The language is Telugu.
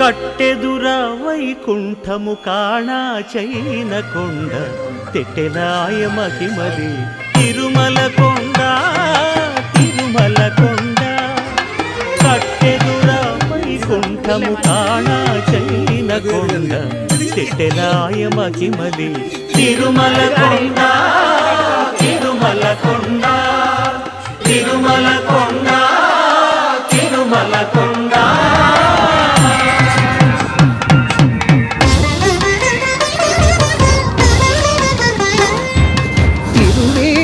కట్టెదుర వైకుంఠము కాణా చైన కొండ తెట్టెలాయ మహిమది తిరుమల కొండ తిరుమల కొండ. కట్టెదుర వైకుంఠము కాణా చైన కొండ తెట్టెలాయ మహిమది తిరుమల కొండ తిరుమల కొండ. తిరుమల కొండ తిరుమల కొండ.